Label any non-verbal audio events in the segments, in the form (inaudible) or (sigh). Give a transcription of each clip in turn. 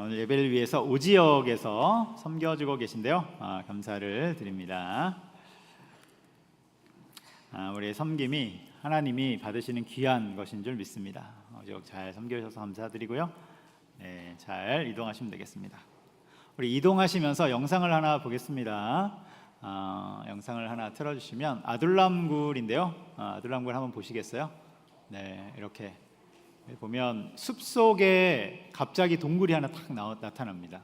오늘 예배를 위해서 오지역에서 섬겨주고 계신데요. 아, 감사를 드립니다. 아, 우리의 섬김이 하나님이 받으시는 귀한 것인 줄 믿습니다. 오지역 잘 섬겨주셔서 감사드리고요. 네, 잘 이동하시면 되겠습니다. 우리 이동하시면서 영상을 하나 보겠습니다. 아, 영상을 하나 틀어주시면 아둘람굴인데요. 아, 아둘람굴 한번 보시겠어요? 네, 이렇게 보면 숲 속에 갑자기 동굴이 하나 딱 나타납니다.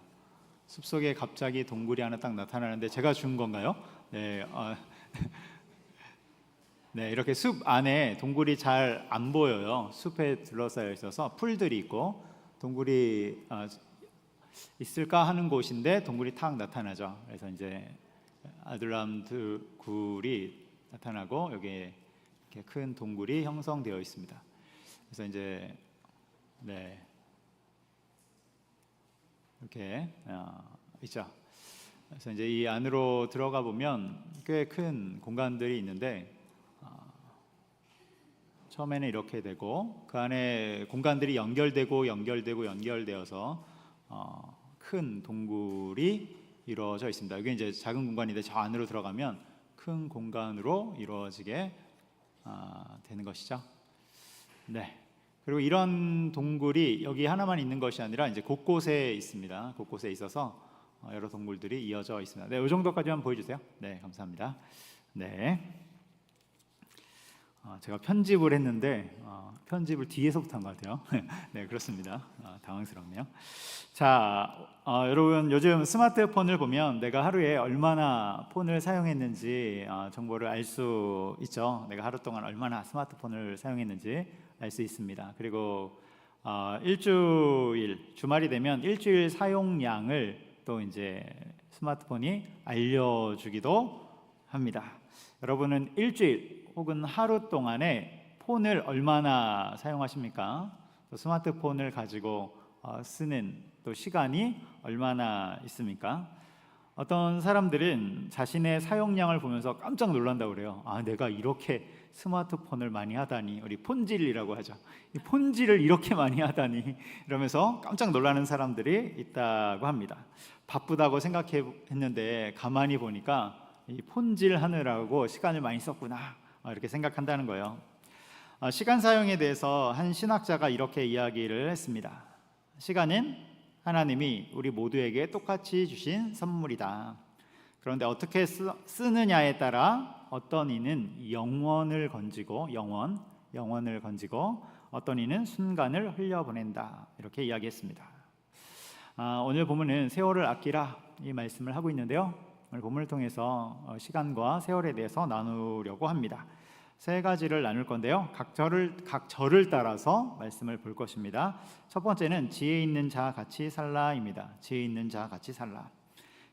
숲 속에 갑자기 동굴이 하나 딱 나타나는데 제가 준 건가요? 네, 어, (laughs) 네 이렇게 숲 안에 동굴이 잘 안 보여요. 숲에 둘러싸여 있어서 풀들이 있고 동굴이 어, 있을까 하는 곳인데 동굴이 탁 나타나죠. 그래서 이제 아둘람 굴이 나타나고 여기에 이렇게 큰 동굴이 형성되어 있습니다. 그래서 이제 네 이렇게 어, 있죠. 그래서 이제 이 안으로 들어가 보면 꽤 큰 공간들이 있는데 어, 처음에는 이렇게 되고 그 안에 공간들이 연결되고 연결되고 연결되어서 어, 큰 동굴이 이루어져 있습니다. 여기 이제 작은 공간인데 저 안으로 들어가면 큰 공간으로 이루어지게 아, 되는 것이죠. 네. 그리고 이런 동굴이 여기 하나만 있는 것이 아니라 이제 곳곳에 있습니다. 곳곳에 있어서 어, 여러 동굴들이 이어져 있습니다. 네, 이 정도까지만 보여주세요. 네, 감사합니다. 네. 어, 제가 편집을 했는데 어, 편집을 뒤에서부터 한 것 같아요. (laughs) 네, 그렇습니다. 어, 당황스럽네요. 자, 어, 여러분 요즘 스마트폰을 보면 내가 하루에 얼마나 폰을 사용했는지 어, 정보를 알 수 있죠. 내가 하루 동안 얼마나 스마트폰을 사용했는지 알 수 있습니다. 그리고 어, 일주일 주말이 되면 일주일 사용량을 또 이제 스마트폰이 알려주기도 합니다. 여러분은 일주일 혹은 하루 동안에 폰을 얼마나 사용하십니까? 또 스마트폰을 가지고 어, 쓰는 또 시간이 얼마나 있습니까? 어떤 사람들은 자신의 사용량을 보면서 깜짝 놀란다고 그래요. 아, 내가 이렇게 스마트폰을 많이 하다니. 우리 폰질이라고 하죠. 이 폰질을 이렇게 많이 하다니. 이러면서 깜짝 놀라는 사람들이 있다고 합니다. 바쁘다고 생각했는데 가만히 보니까 이 폰질 하느라고 시간을 많이 썼구나. 어, 이렇게 생각한다는 거예요. 어, 시간 사용에 대해서 한 신학자가 이렇게 이야기를 했습니다. 시간은 하나님이 우리 모두에게 똑같이 주신 선물이다. 그런데 어떻게 쓰, 쓰느냐에 따라 어떤 이는 영원을 건지고 영원, 영원을 건지고 어떤 이는 순간을 흘려보낸다. 이렇게 이야기했습니다. 아, 오늘 보면은 세월을 아끼라 이 말씀을 하고 있는데요. 오늘 본문을 통해서 어, 시간과 세월에 대해서 나누려고 합니다. 세 가지를 나눌 건데요. 각 절을 각 절을 따라서 말씀을 볼 것입니다. 첫 번째는 지혜 있는 자 같이 살라입니다. 지혜 있는 자 같이 살라.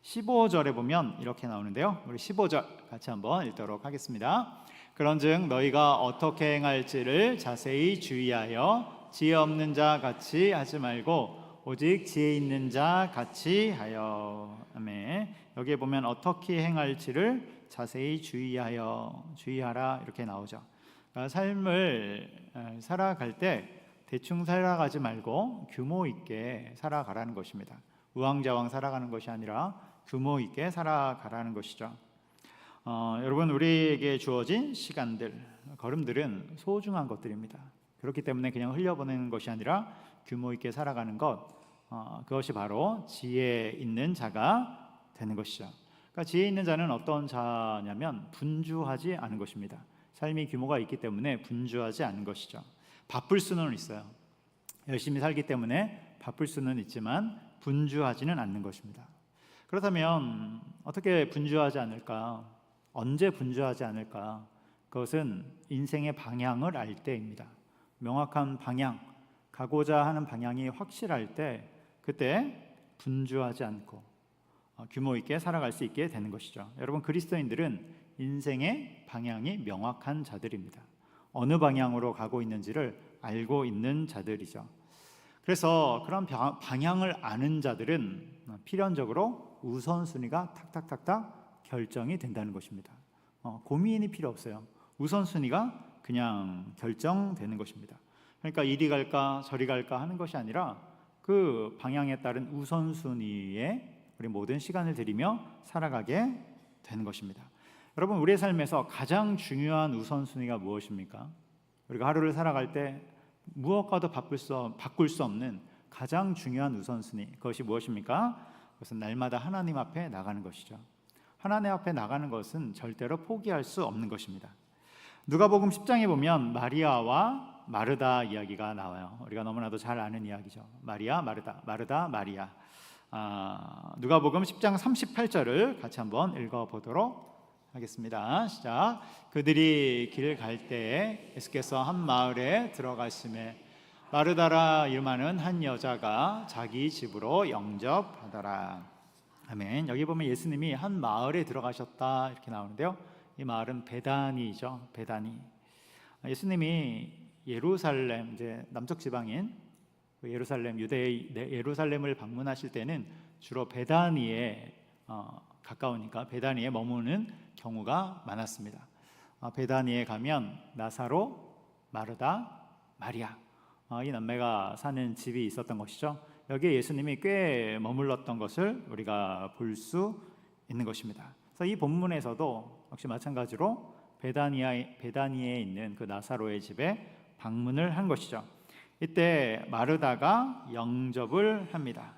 15절에 보면 이렇게 나오는데요. 우리 15절 같이 한번 읽도록 하겠습니다. 그런즉 너희가 어떻게 행할지를 자세히 주의하여 지혜 없는 자 같이 하지 말고 오직 지혜 있는 자 같이 하여 아멘. 여기에 보면 어떻게 행할지를 자세히 주의하여 주의하라 이렇게 나오죠. 그러니까 삶을 살아갈 때 대충 살아가지 말고 규모 있게 살아가라는 것입니다. 우왕좌왕 살아가는 것이 아니라 규모 있게 살아가라는 것이죠. 어, 여러분 우리에게 주어진 시간들, 걸음들은 소중한 것들입니다. 그렇기 때문에 그냥 흘려보내는 것이 아니라 규모 있게 살아가는 것, 어, 그것이 바로 지혜 있는 자가 되는 것이죠. 그러니까 지혜 있는 자는 어떤 자냐면 분주하지 않은 것입니다. 삶이 규모가 있기 때문에 분주하지 않은 것이죠. 바쁠 수는 있어요. 열심히 살기 때문에 바쁠 수는 있지만 분주하지는 않는 것입니다. 그렇다면 어떻게 분주하지 않을까? 언제 분주하지 않을까? 그것은 인생의 방향을 알 때입니다. 명확한 방향, 가고자 하는 방향이 확실할 때 그때 분주하지 않고 어, 규모 있게 살아갈 수 있게 되는 것이죠. 여러분 그리스도인들은 인생의 방향이 명확한 자들입니다. 어느 방향으로 가고 있는지를 알고 있는 자들이죠. 그래서 그런 방향을 아는 자들은 필연적으로 우선순위가 탁탁탁탁 결정이 된다는 것입니다. 어, 고민이 필요 없어요. 우선순위가 그냥 결정되는 것입니다. 그러니까 이리 갈까 저리 갈까 하는 것이 아니라 그 방향에 따른 우선순위에 우리 모든 시간을 들이며 살아가게 되는 것입니다. 여러분 우리의 삶에서 가장 중요한 우선순위가 무엇입니까? 우리가 하루를 살아갈 때 무엇과도 바꿀 수, 바꿀 수 없는 가장 중요한 우선순위 그것이 무엇입니까? 그것은 날마다 하나님 앞에 나가는 것이죠. 하나님 앞에 나가는 것은 절대로 포기할 수 없는 것입니다. 누가복음 10장에 보면 마리아와 마르다 이야기가 나와요. 우리가 너무나도 잘 아는 이야기죠. 마리아, 마르다, 마르다, 마리아. 아, 누가복음 10장 38절을 같이 한번 읽어보도록 하겠습니다. 시작. 그들이 길 갈 때에 예수께서 한 마을에 들어가심에 마르다라 이름하는 한 여자가 자기 집으로 영접하더라. 아멘. 여기 보면 예수님이 한 마을에 들어가셨다 이렇게 나오는데요. 이 마을은 베다니죠. 베다니. 예수님이 예루살렘 이제 남쪽 지방인 그 예루살렘 유대 예루살렘을 방문하실 때는 주로 베다니에 어, 가까우니까 베다니에 머무는 경우가 많았습니다. 어, 베다니에 가면 나사로, 마르다, 마리아 어, 이 남매가 사는 집이 있었던 것이죠. 여기에 예수님이 꽤 머물렀던 것을 우리가 볼 수 있는 것입니다. 그래서 이 본문에서도 역시 마찬가지로 베다니아 베다니에 있는 그 나사로의 집에 방문을 한 것이죠. 이때 마르다가 영접을 합니다.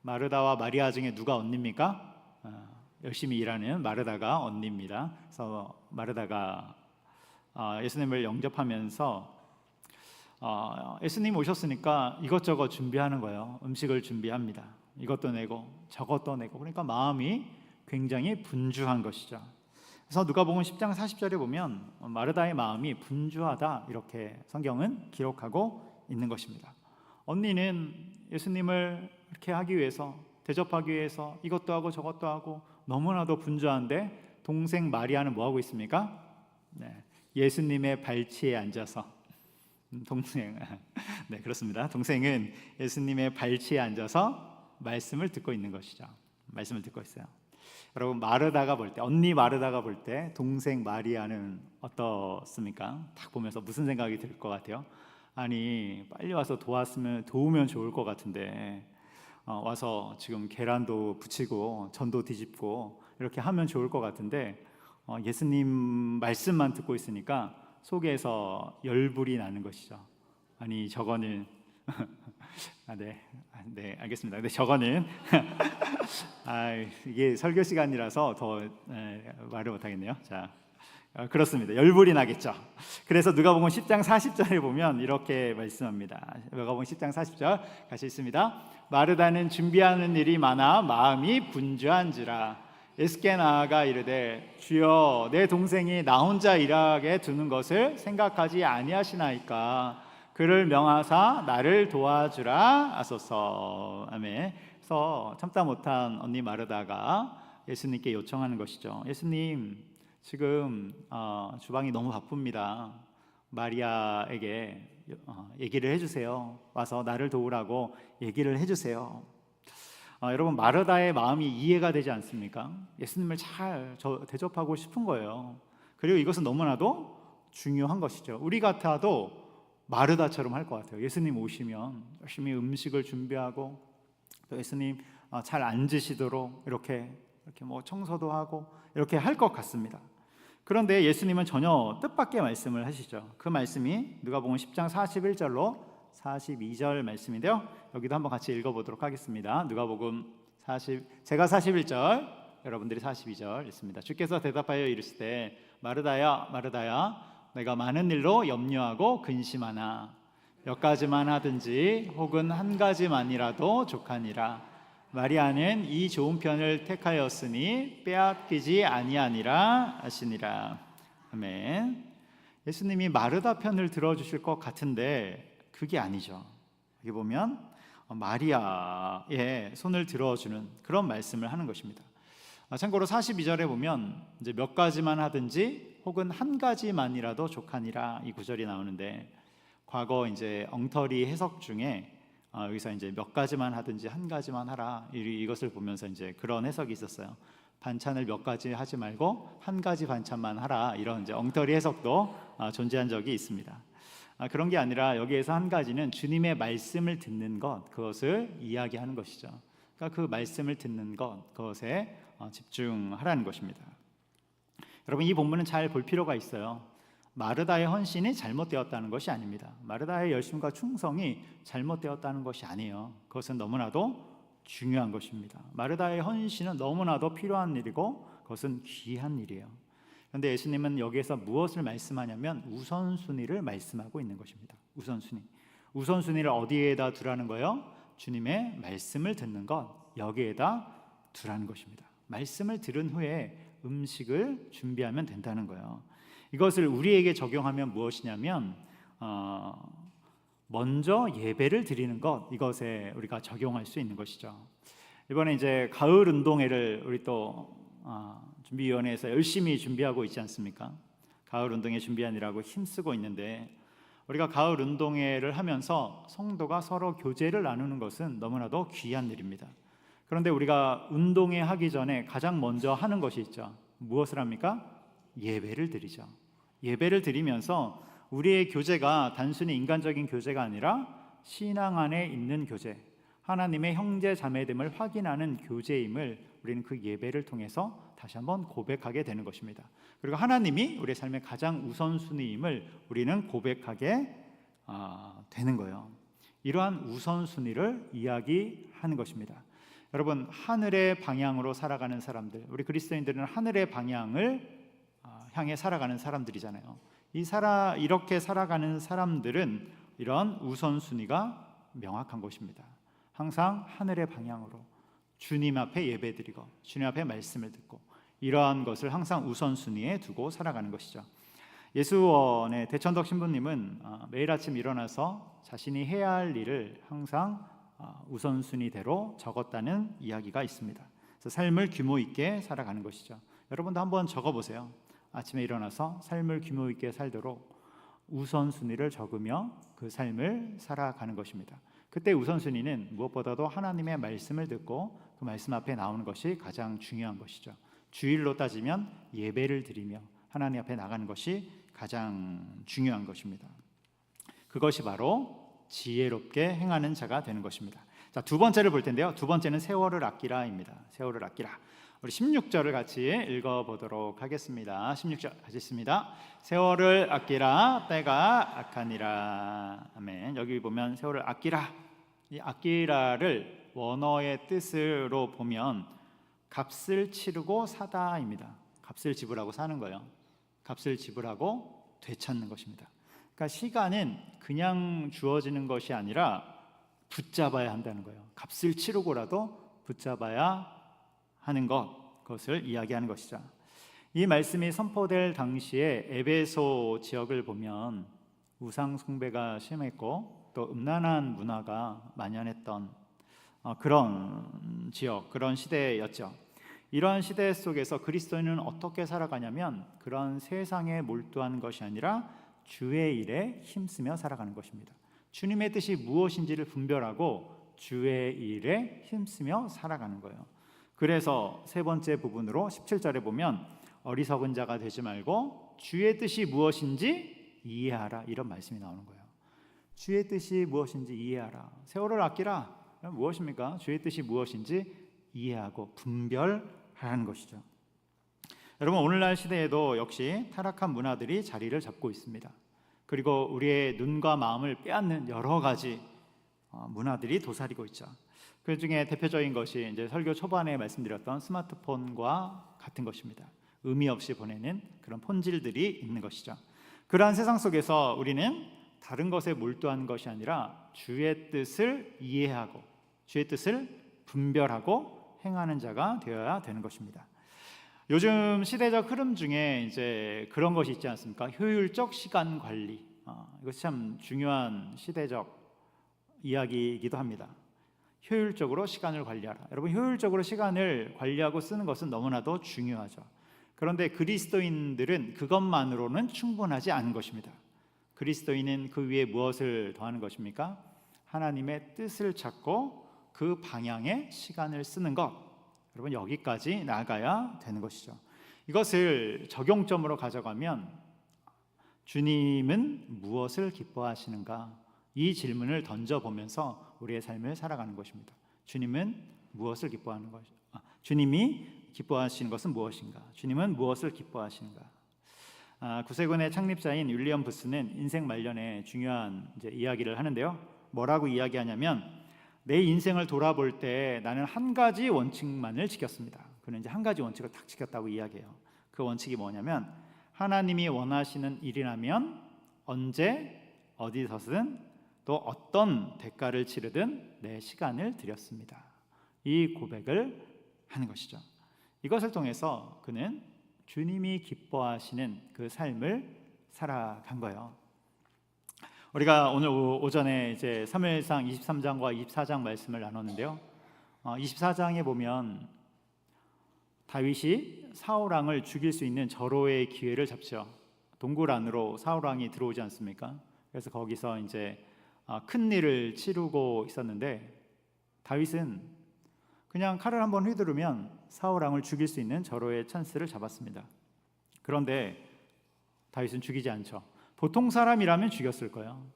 마르다와 마리아 중에 누가 언니입니까? 어, 열심히 일하는 마르다가 언니입니다. 그래서 마르다가 어, 예수님을 영접하면서 어, 예수님 오셨으니까 이것저것 준비하는 거예요. 음식을 준비합니다. 이것도 내고 저것도 내고 그러니까 마음이 굉장히 분주한 것이죠. 그래서 누가복음 10장 40절에 보면 마르다의 마음이 분주하다 이렇게 성경은 기록하고 있는 것입니다. 언니는 예수님을 이렇게 하기 위해서 대접하기 위해서 이것도 하고 저것도 하고 너무나도 분주한데 동생 마리아는 뭐 하고 있습니까? 네, 예수님의 발치에 앉아서 음, 동생 (laughs) 네 그렇습니다. 동생은 예수님의 발치에 앉아서 말씀을 듣고 있는 것이죠. 말씀을 듣고 있어요. 여러분 마르다가 볼 때 언니 마르다가 볼 때 동생 마리아는 어떻습니까? 딱 보면서 무슨 생각이 들 것 같아요? 아니 빨리 와서 도왔으면 도우면 좋을 것 같은데 어, 와서 지금 계란도 부치고 전도 뒤집고 이렇게 하면 좋을 것 같은데 어, 예수님 말씀만 듣고 있으니까 속에서 열불이 나는 것이죠. 아니 저거는 (laughs) 아, 네, 아, 네, 알겠습니다. 근데 저거는 (laughs) 아, 이게 설교 시간이라서 더 에, 말을 못하겠네요. 자, 어, 그렇습니다. 열불이 나겠죠. 그래서 누가복음 10장 40절에 보면 이렇게 말씀합니다. 누가복음 10장 40절 같이 있습니다. 마르다는 준비하는 일이 많아 마음이 분주한지라 예수께 나아가 이르되 주여 내 동생이 나 혼자 일하게 두는 것을 생각하지 아니하시나이까 그를 명하사 나를 도와주라 하소서 아멘. 그래서 참다 못한 언니 마르다가 예수님께 요청하는 것이죠. 예수님 지금 어, 주방이 너무 바쁩니다. 마리아에게 어, 얘기를 해주세요. 와서 나를 도우라고 얘기를 해주세요. 어, 여러분 마르다의 마음이 이해가 되지 않습니까? 예수님을 잘 대접하고 싶은 거예요. 그리고 이것은 너무나도 중요한 것이죠. 우리 같아도 마르다처럼 할 것 같아요. 예수님 오시면 열심히 음식을 준비하고 또 예수님 어, 잘 앉으시도록 이렇게 이렇게 뭐 청소도 하고 이렇게 할 것 같습니다. 그런데 예수님은 전혀 뜻밖의 말씀을 하시죠. 그 말씀이 누가복음 10장 41절로 42절 말씀인데요. 여기도 한번 같이 읽어보도록 하겠습니다. 누가복음 40 제가 41절 여러분들이 42절 있습니다. 주께서 대답하여 이르시되 마르다야 마르다야 내가 많은 일로 염려하고 근심하나 몇 가지만 하든지 혹은 한 가지만이라도 족하니라 마리아는 이 좋은 편을 택하였으니 빼앗기지 아니하니라 하시니라. 아멘. 예수님이 마르다 편을 들어주실 것 같은데 그게 아니죠. 여기 보면 마리아의 손을 들어주는 그런 말씀을 하는 것입니다. 아, 참고로 42절에 보면 이제 몇 가지만 하든지 혹은 한 가지만이라도 족하니라 이 구절이 나오는데 과거 이제 엉터리 해석 중에 어, 여기서 이제 몇 가지만 하든지 한 가지만 하라 이것을 보면서 이제 그런 해석이 있었어요. 반찬을 몇 가지 하지 말고 한 가지 반찬만 하라 이런 이제 엉터리 해석도 어, 존재한 적이 있습니다. 아, 그런 게 아니라 여기에서 한 가지는 주님의 말씀을 듣는 것 그것을 이야기하는 것이죠. 그러니까 그 말씀을 듣는 것 그것에 어, 집중하라는 것입니다. 여러분 이 본문은 잘 볼 필요가 있어요. 마르다의 헌신이 잘못되었다는 것이 아닙니다. 마르다의 열심과 충성이 잘못되었다는 것이 아니에요. 그것은 너무나도 중요한 것입니다. 마르다의 헌신은 너무나도 필요한 일이고 그것은 귀한 일이에요. 그런데 예수님은 여기에서 무엇을 말씀하냐면 우선순위를 말씀하고 있는 것입니다. 우선순위. 우선순위를 어디에다 두라는 거예요? 주님의 말씀을 듣는 것 여기에다 두라는 것입니다. 말씀을 들은 후에 음식을 준비하면 된다는 거예요. 이것을 우리에게 적용하면 무엇이냐면 어, 먼저 예배를 드리는 것 이것에 우리가 적용할 수 있는 것이죠. 이번에 이제 가을 운동회를 우리 또 어, 준비위원회에서 열심히 준비하고 있지 않습니까? 가을 운동회 준비하느라고 힘쓰고 있는데 우리가 가을 운동회를 하면서 성도가 서로 교제를 나누는 것은 너무나도 귀한 일입니다. 그런데 우리가 운동회 하기 전에 가장 먼저 하는 것이 있죠. 무엇을 합니까? 예배를 드리죠. 예배를 드리면서 우리의 교제가 단순히 인간적인 교제가 아니라 신앙 안에 있는 교제, 하나님의 형제 자매됨을 확인하는 교제임을 우리는 그 예배를 통해서 다시 한번 고백하게 되는 것입니다. 그리고 하나님이 우리의 삶의 가장 우선순위임을 우리는 고백하게 아, 되는 거예요. 이러한 우선순위를 이야기하는 것입니다. 여러분 하늘의 방향으로 살아가는 사람들, 우리 그리스도인들은 하늘의 방향을 아, 향해 살아가는 사람들이잖아요. 이 살아 이렇게 살아가는 사람들은 이런 우선순위가 명확한 것입니다. 항상 하늘의 방향으로 주님 앞에 예배드리고 주님 앞에 말씀을 듣고 이러한 것을 항상 우선순위에 두고 살아가는 것이죠. 예수원의 대천덕 신부님은 아, 매일 아침 일어나서 자신이 해야 할 일을 항상 아, 우선순위대로 적었다는 이야기가 있습니다. 그래서 삶을 규모 있게 살아가는 것이죠. 여러분도 한번 적어보세요. 아침에 일어나서 삶을 규모 있게 살도록 우선순위를 적으며 그 삶을 살아가는 것입니다. 그때 우선순위는 무엇보다도 하나님의 말씀을 듣고 그 말씀 앞에 나오는 것이 가장 중요한 것이죠. 주일로 따지면 예배를 드리며 하나님 앞에 나가는 것이 가장 중요한 것입니다. 그것이 바로 지혜롭게 행하는 자가 되는 것입니다. 자, 두 번째를 볼 텐데요. 두 번째는 세월을 아끼라입니다. 세월을 아끼라. 우리 16절을 같이 읽어 보도록 하겠습니다. 16절 같이 있습니다. 세월을 아끼라 때가 악하니라. 아멘. 여기 보면 세월을 아끼라. 이 아끼라를 원어의 뜻으로 보면 값을 치르고 사다입니다. 값을 지불하고 사는 거예요. 값을 지불하고 되찾는 것입니다. 그러니까 시간은 그냥 주어지는 것이 아니라 붙잡아야 한다는 거예요. 값을 치르고라도 붙잡아야 하는 것, 그것을 이야기하는 것이죠. 이 말씀이 선포될 당시에 에베소 지역을 보면 우상 숭배가 심했고 또 음란한 문화가 만연했던 어, 그런 지역, 그런 시대였죠. 이러한 시대 속에서 그리스도인은 어떻게 살아가냐면 그런 세상에 몰두하는 것이 아니라 주의 일에 힘쓰며 살아가는 것입니다. 주님의 뜻이 무엇인지를 분별하고 주의 일에 힘쓰며 살아가는 거예요. 그래서 세 번째 부분으로 17절에 보면 어리석은 자가 되지 말고 주의 뜻이 무엇인지 이해하라 이런 말씀이 나오는 거예요. 주의 뜻이 무엇인지 이해하라. 세월을 아끼라. 무엇입니까? 주의 뜻이 무엇인지 이해하고 분별하는 것이죠. 여러분 오늘날 시대에도 역시 타락한 문화들이 자리를 잡고 있습니다. 그리고 우리의 눈과 마음을 빼앗는 여러 가지 어, 문화들이 도사리고 있죠. 그 중에 대표적인 것이 이제 설교 초반에 말씀드렸던 스마트폰과 같은 것입니다. 의미 없이 보내는 그런 본질들이 있는 것이죠. 그러한 세상 속에서 우리는 다른 것에 몰두하는 것이 아니라 주의 뜻을 이해하고 주의 뜻을 분별하고 행하는 자가 되어야 되는 것입니다. 요즘 시대적 흐름 중에 이제 그런 것이 있지 않습니까? 효율적 시간 관리. 어, 이것이 참 중요한 시대적 이야기이기도 합니다. 효율적으로 시간을 관리하라. 여러분 효율적으로 시간을 관리하고 쓰는 것은 너무나도 중요하죠. 그런데 그리스도인들은 그것만으로는 충분하지 않은 것입니다. 그리스도인은 그 위에 무엇을 더하는 것입니까? 하나님의 뜻을 찾고 그 방향에 시간을 쓰는 것. 여러분 여기까지 나가야 되는 것이죠. 이것을 적용점으로 가져가면 주님은 무엇을 기뻐하시는가? 이 질문을 던져 보면서 우리의 삶을 살아가는 것입니다. 주님은 무엇을 기뻐하는 것? 아, 주님이 기뻐하시는 것은 무엇인가? 주님은 무엇을 기뻐하시는가? 아, 구세군의 창립자인 윌리엄 부스는 인생 말년에 중요한 이야기를 하는데요. 뭐라고 이야기하냐면 내 인생을 돌아볼 때 나는 한 가지 원칙만을 지켰습니다. 그는 이제 한 가지 원칙을 딱 지켰다고 이야기해요. 그 원칙이 뭐냐면 하나님이 원하시는 일이라면 언제 어디서든 또 어떤 대가를 치르든 내 시간을 드렸습니다. 이 고백을 하는 것이죠. 이것을 통해서 그는 주님이 기뻐하시는 그 삶을 살아간 거예요. 우리가 오늘 오- 오전에 이제 사무엘상 23장과 24장 말씀을 나눴는데요. 어, 24장에 보면 다윗이 사울 왕을 죽일 수 있는 절호의 기회를 잡죠. 동굴 안으로 사울 왕이 들어오지 않습니까? 그래서 거기서 이제 아, 큰 일을 치르고 있었는데 다윗은 그냥 칼을 한번 휘두르면 사울 왕을 죽일 수 있는 절호의 찬스를 잡았습니다. 그런데 다윗은 죽이지 않죠. 보통 사람이라면 죽였을 거예요.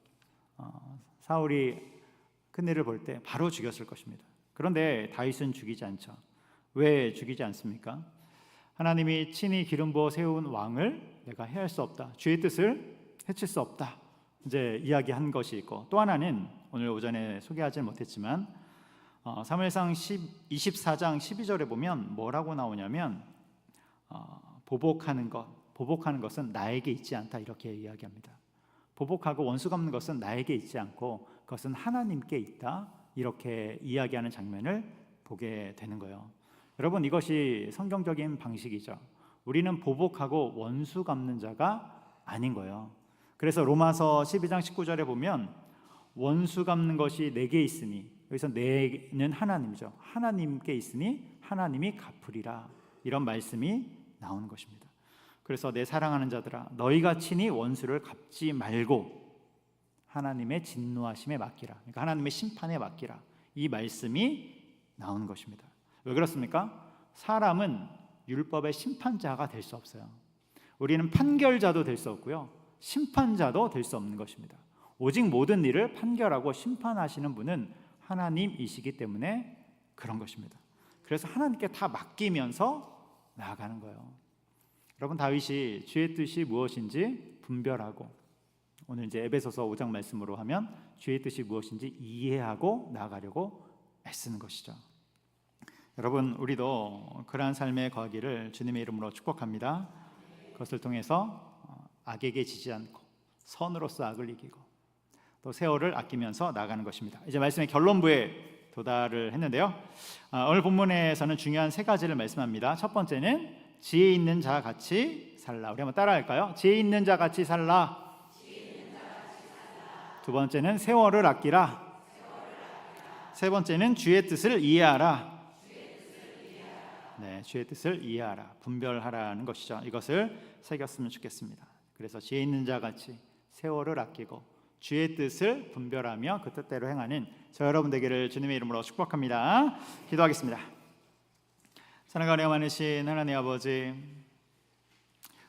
어, 사울이 큰 일을 볼 때 바로 죽였을 것입니다. 그런데 다윗은 죽이지 않죠. 왜 죽이지 않습니까? 하나님이 친히 기름 부어 세운 왕을 내가 해할 수 없다. 주의 뜻을 해칠 수 없다. 이제 이야기한 것이 있고 또 하나는 오늘 오전에 소개하지 못했지만 어, 사무엘상 10, 24장 12절에 보면 뭐라고 나오냐면 어, 보복하는 것, 보복하는 것은 나에게 있지 않다 이렇게 이야기합니다. 보복하고 원수 갚는 것은 나에게 있지 않고 그것은 하나님께 있다 이렇게 이야기하는 장면을 보게 되는 거예요. 여러분 이것이 성경적인 방식이죠. 우리는 보복하고 원수 갚는 자가 아닌 거예요. 그래서 로마서 12장 19절에 보면 원수 갚는 것이 내게 있으니 여기서 내는 하나님이죠. 하나님께 있으니 하나님이 갚으리라 이런 말씀이 나오는 것입니다. 그래서 내 사랑하는 자들아 너희가 친히 원수를 갚지 말고 하나님의 진노하심에 맡기라. 그러니까 하나님의 심판에 맡기라. 이 말씀이 나오는 것입니다. 왜 그렇습니까? 사람은 율법의 심판자가 될 수 없어요. 우리는 판결자도 될 수 없고요. 심판자도 될 수 없는 것입니다. 오직 모든 일을 판결하고 심판하시는 분은 하나님이시기 때문에 그런 것입니다. 그래서 하나님께 다 맡기면서 나아가는 거예요. 여러분 다윗이 주의 뜻이 무엇인지 분별하고 오늘 이제 에베소서 5장 말씀으로 하면 주의 뜻이 무엇인지 이해하고 나아가려고 애쓰는 것이죠. 여러분 우리도 그러한 삶의 거하기를 주님의 이름으로 축복합니다. 그것을 통해서 어, 악에게 지지 않고 선으로서 악을 이기고 또 세월을 아끼면서 나가는 것입니다. 이제 말씀의 결론부에 도달을 했는데요. 아, 오늘 본문에서는 중요한 세 가지를 말씀합니다. 첫 번째는 지혜 있는 자 같이 살라. 우리 한번 따라할까요? 지혜 있는 자 같이 살라. 두 번째는 세월을 아끼라. 세 번째는 주의 뜻을 이해하라. 네, 주의 뜻을 이해하라, 분별하라는 것이죠. 이것을 새겼으면 좋겠습니다. 그래서 지혜 있는 자 같이 세월을 아끼고 주의 뜻을 분별하며 그 뜻대로 행하는 저 여러분 되기를 주님의 이름으로 축복합니다. 기도하겠습니다. 사랑하여 많으신 하나님 아버지,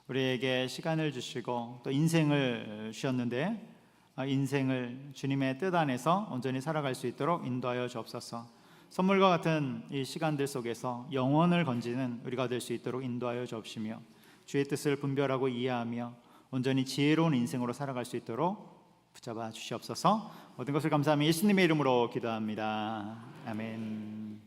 우리에게 시간을 주시고 또 인생을 주셨는데 아, 인생을 주님의 뜻 안에서 온전히 살아갈 수 있도록 인도하여 주옵소서. 선물과 같은 이 시간들 속에서 영혼을 건지는 우리가 될 수 있도록 인도하여 주옵시며 주의 뜻을 분별하고 이해하며 온전히 지혜로운 인생으로 살아갈 수 있도록 붙잡아 주시옵소서. 모든 것을 감사하며 예수님의 이름으로 기도합니다. 아멘.